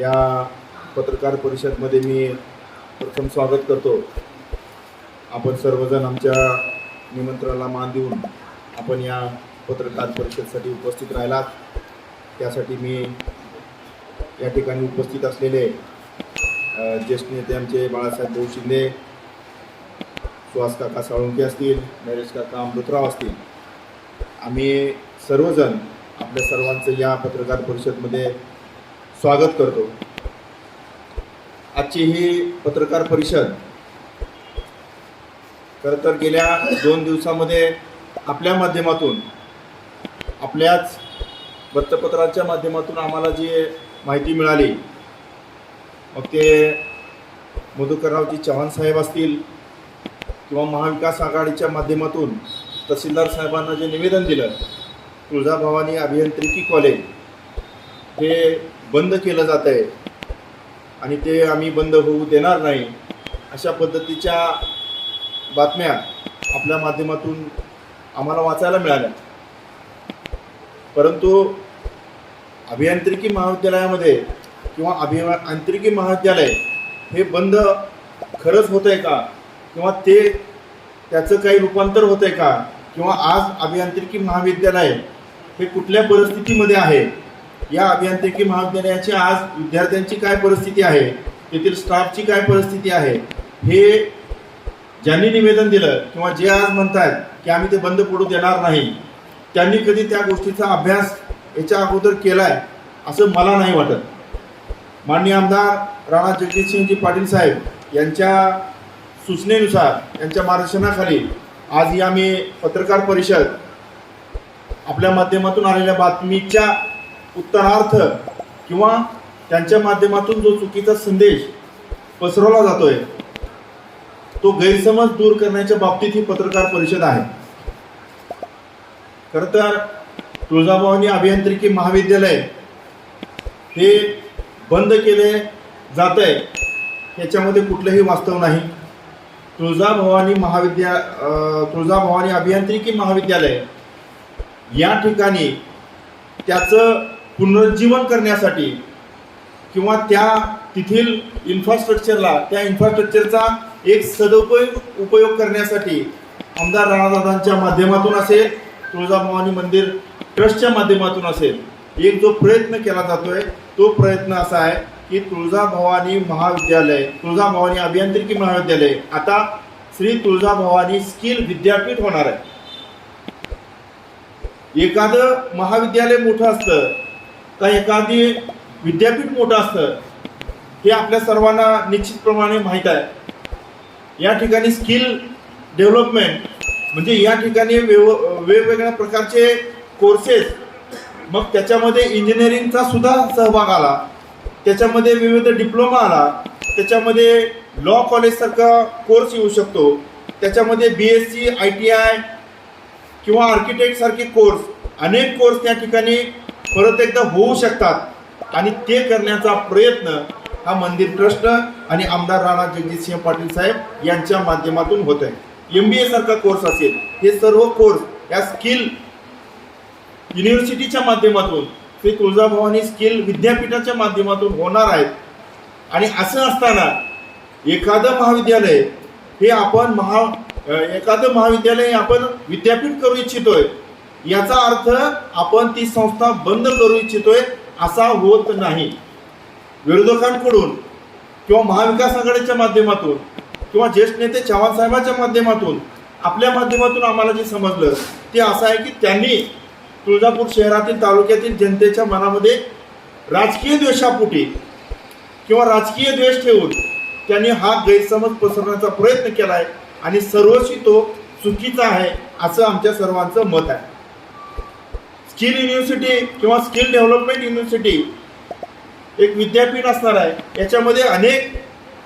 या पत्रकार परिषदमध्ये मी प्रथम स्वागत करतो. आपण सर्वजण आमच्या निमंत्रणाला मान देऊन आपण या पत्रकार परिषदसाठी उपस्थित राहिलात. त्यासाठी मी या ठिकाणी उपस्थित असलेले ज्येष्ठ नेते आमचे बाळासाहेब भाऊ शिंदे सुहास काका साळुंके असतील नरेश काका अमृतराव असतील. आम्ही सर्वजण आपल्या सर्वांचं या पत्रकार परिषदमध्ये स्वागत करतो. आजची ही पत्रकार परिषद खरं तर गेल्या दोन दिवसामध्ये आपल्या माध्यमातून आपल्याच वृत्तपत्राच्या माध्यमातून आम्हाला जी माहिती मिळाली मग ते मधुकररावजी चव्हाण साहेब असतील किंवा महाविकास आघाडीच्या माध्यमातून तहसीलदार साहेबांना जे निवेदन दिलं तुळजाभवानी अभियांत्रिकी कॉलेज हे बंद केलं जात आहे. आणि ते आम्ही बंद होऊ देणार नाही अशा पद्धतीच्या बातम्या आपल्या माध्यमातून आम्हाला वाचायला मिळाल्या. परंतु अभियांत्रिकी महाविद्यालयामध्ये किंवा अभियांत्रिकी महाविद्यालय हे बंद खरंच होतं आहे का? किंवा ते त्याचं काही रूपांतर होतं आहे का? किंवा आज अभियांत्रिकी महाविद्यालय हे कुठल्या परिस्थितीमध्ये आहे? या अभियांत्रिकी महाविद्यालयाची आज विद्यार्थ्यांची काय परिस्थिती आहे? तेथील स्टाफची काय परिस्थिती आहे? हे ज्यांनी निवेदन दिलं किंवा जे आज म्हणतात की आम्ही ते बंद पडू देणार नाही त्यांनी कधी त्या गोष्टीचा अभ्यास याच्या अगोदर केलाय असं मला नाही वाटत. माननीय आमदार राणा जगजितसिंहजी पाटील साहेब यांच्या सूचनेनुसार यांच्या मार्गदर्शनाखाली आज ही आम्ही पत्रकार परिषद आपल्या माध्यमातून आलेल्या बातमीच्या उत्तरार्थ किंवा त्यांच्या माध्यमातून जो चुकीचा संदेश पसरवला जातोय तो गैरसमज दूर करण्याच्या बाबतीत ही पत्रकार परिषद आहे. खरं तर तुळजाभवानी अभियांत्रिकी महाविद्यालय हे बंद केले जात आहे याच्यामध्ये कुठलंही वास्तव नाही. तुळजाभवानी महाविद्या तुळजाभवानी अभियांत्रिकी महाविद्यालय या ठिकाणी त्याचं पुनरुज्जीवन करण्यासाठी किंवा त्या तेथील इन्फ्रास्ट्रक्चरला त्या इन्फ्रास्ट्रक्चरचा एक सदुपयोग उपयोग करण्यासाठी आमदार राणादादांच्या माध्यमातून असेल तुळजाभवानी मंदिर ट्रस्टच्या माध्यमातून असेल एक जो प्रयत्न केला जातोय तो प्रयत्न असा आहे की तुळजाभवानी महाविद्यालय तुळजाभवानी अभियांत्रिकी महाविद्यालय आता श्री तुळजाभवानी स्किल विद्यापीठ होणार आहे. एखादं महाविद्यालय मोठं असतं का एखादी विद्यापीठ मोठं असतं हे आपल्या सर्वांना निश्चितप्रमाणे माहीत आहे. या ठिकाणी स्किल डेव्हलपमेंट म्हणजे या ठिकाणी वेव वेगवेगळ्या प्रकारचे कोर्सेस मग त्याच्यामध्ये इंजिनिअरिंगचा सुद्धा सहभाग आला. त्याच्यामध्ये विविध डिप्लोमा आला. त्याच्यामध्ये लॉ कॉलेजसारखा कोर्स येऊ शकतो. त्याच्यामध्ये B S C I T I किंवा आर्किटेक्टसारखे कोर्स अनेक कोर्स त्या ठिकाणी परत एकदा होऊ शकतात. आणि ते करण्याचा प्रयत्न हा मंदिर ट्रस्ट आणि आमदार राणा जगजितसिंह पाटील साहेब यांच्या माध्यमातून होत आहे एम बी ए सारखा कोर्स असेल. हे सर्व कोर्स या स्किल युनिव्हर्सिटीच्या माध्यमातून ते तुळजाभवानी स्किल विद्यापीठाच्या माध्यमातून होणार आहेत. आणि असं असताना एखादं महाविद्यालय हे आपण महा एखादं महाविद्यालय आपण विद्यापीठ करू इच्छितोय. याचा अर्थ आपण ती संस्था बंद करू इच्छितोय असा होत नाही. विरोधकांकडून किंवा महाविकास आघाडीच्या माध्यमातून किंवा ज्येष्ठ नेते चव्हाण साहेबांच्या माध्यमातून आपल्या माध्यमातून आम्हाला जे समजलं ते असं आहे की त्यांनी तुळजापूर शहरातील तालुक्यातील जनतेच्या मनामध्ये राजकीय द्वेषापोटी किंवा राजकीय द्वेष ठेवून त्यांनी हा गैरसमज पसरण्याचा प्रयत्न केला आहे आणि सर्वस्वी तो चुकीचा आहे असं आमच्या सर्वांचं मत आहे. स्किल युनिव्हर्सिटी किंवा स्किल डेव्हलपमेंट युनिव्हर्सिटी एक विद्यापीठ असणार आहे. याच्यामध्ये अनेक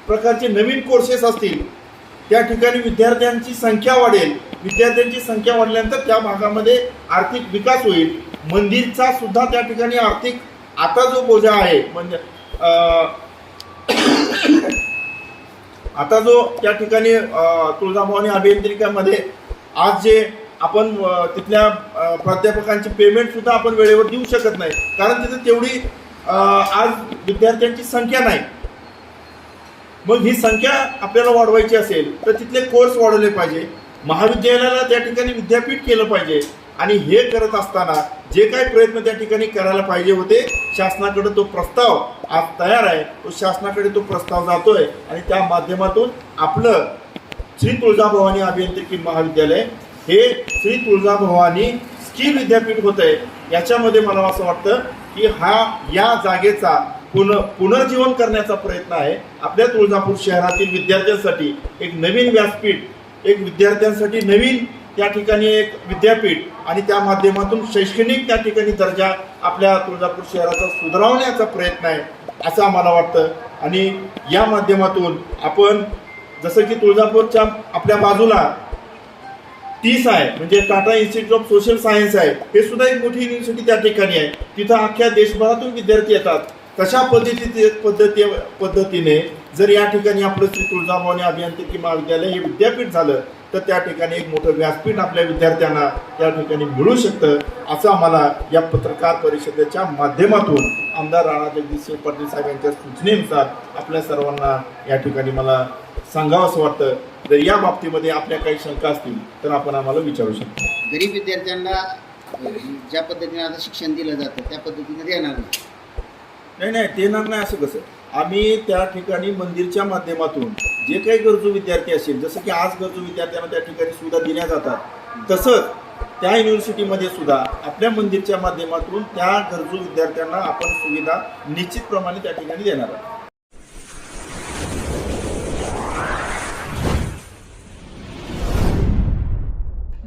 प्रकारचे नवीन कोर्सेस असतील. त्या ठिकाणी विद्यार्थ्यांची संख्या वाढेल. विद्यार्थ्यांची संख्या वाढल्यानंतर त्या भागामध्ये आर्थिक विकास होईल. मंदिरचा सुद्धा त्या ठिकाणी आर्थिक आता जो बोजा आहे म्हणजे आता जो त्या ठिकाणी तुळजाभवानी अभियांत्रिकामध्ये आज जे आपण तिथल्या प्राध्यापकांचे पेमेंट सुद्धा आपण वेळेवर देऊ शकत नाही. कारण तिथे तेवढी आज विद्यार्थ्यांची संख्या नाही. मग ही संख्या आपल्याला वाढवायची असेल तर तिथले कोर्स वाढवले पाहिजे. महाविद्यालयाला त्या ठिकाणी विद्यापीठ केलं पाहिजे. आणि हे करत असताना जे काही प्रयत्न त्या ठिकाणी करायला पाहिजे होते शासनाकडे तो प्रस्ताव आज तयार आहे. तो शासनाकडे तो प्रस्ताव जातोय. आणि त्या माध्यमातून आपलं श्री तुळजाभवानी अभियांत्रिकी महाविद्यालय हे श्री तुळजाभवानी स्किल विद्यापीठ होत आहे याच्यामध्ये मला असं वाटतं की हा या जागेचा पुन पुनर्जीवन करण्याचा प्रयत्न आहे. आपल्या तुळजापूर शहरातील विद्यार्थ्यांसाठी एक नवीन व्यासपीठ एक विद्यार्थ्यांसाठी नवीन त्या ठिकाणी एक विद्यापीठ आणि त्या माध्यमातून शैक्षणिक त्या ठिकाणी दर्जा आपल्या तुळजापूर शहराचा सुधारवण्याचा प्रयत्न आहे असं आम्हाला वाटतं. आणि या माध्यमातून आपण जसं की तुळजापूरच्या आपल्या बाजूला तीस आहे म्हणजे Tata Institute of Social Science आहे. हे सुद्धा एक मोठी युनिव्हर्सिटी त्या ठिकाणी आहे. तिथं अख्ख्या देशभरातून विद्यार्थी येतात. तशा पद्धती पद्धती पद्धतीने जर या ठिकाणी आपलं श्री तुळजाभवानी अभियांत्रिकी महाविद्यालय हे विद्यापीठ झालं तर त्या ठिकाणी एक मोठं व्यासपीठ आपल्या विद्यार्थ्यांना त्या ठिकाणी मिळू शकतं असं आम्हाला या पत्रकार परिषदेच्या माध्यमातून आमदार राणा जगदीशसिंह पाटील साहेब यांच्या सूचनेनुसार आपल्या सर्वांना या ठिकाणी मला सांगावं असं वाटतं. जर या बाबतीमध्ये आपल्या काही शंका असतील तर आपण आम्हाला विचारू शकतो. गरीब विद्यार्थ्यांना ज्या पद्धतीने आता शिक्षण दिलं जातं त्या पद्धतीने देणार नाही. नाही नाही ते येणार नाही असं कसं? आम्ही त्या ठिकाणी मंदिरच्या माध्यमातून जे काही गरजू विद्यार्थी असेल जसं की आज गरजू विद्यार्थ्यांना त्या ठिकाणी सुविधा दिल्या जातात तसंच त्या युनिव्हर्सिटीमध्ये सुद्धा आपल्या मंदिरच्या माध्यमातून त्या गरजू विद्यार्थ्यांना आपण सुविधा निश्चितप्रमाणे त्या ठिकाणी देणार आहोत.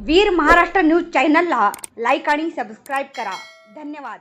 वीर महाराष्ट्र न्यूज चॅनलला लाईक आणि सबस्क्राईब करा. धन्यवाद.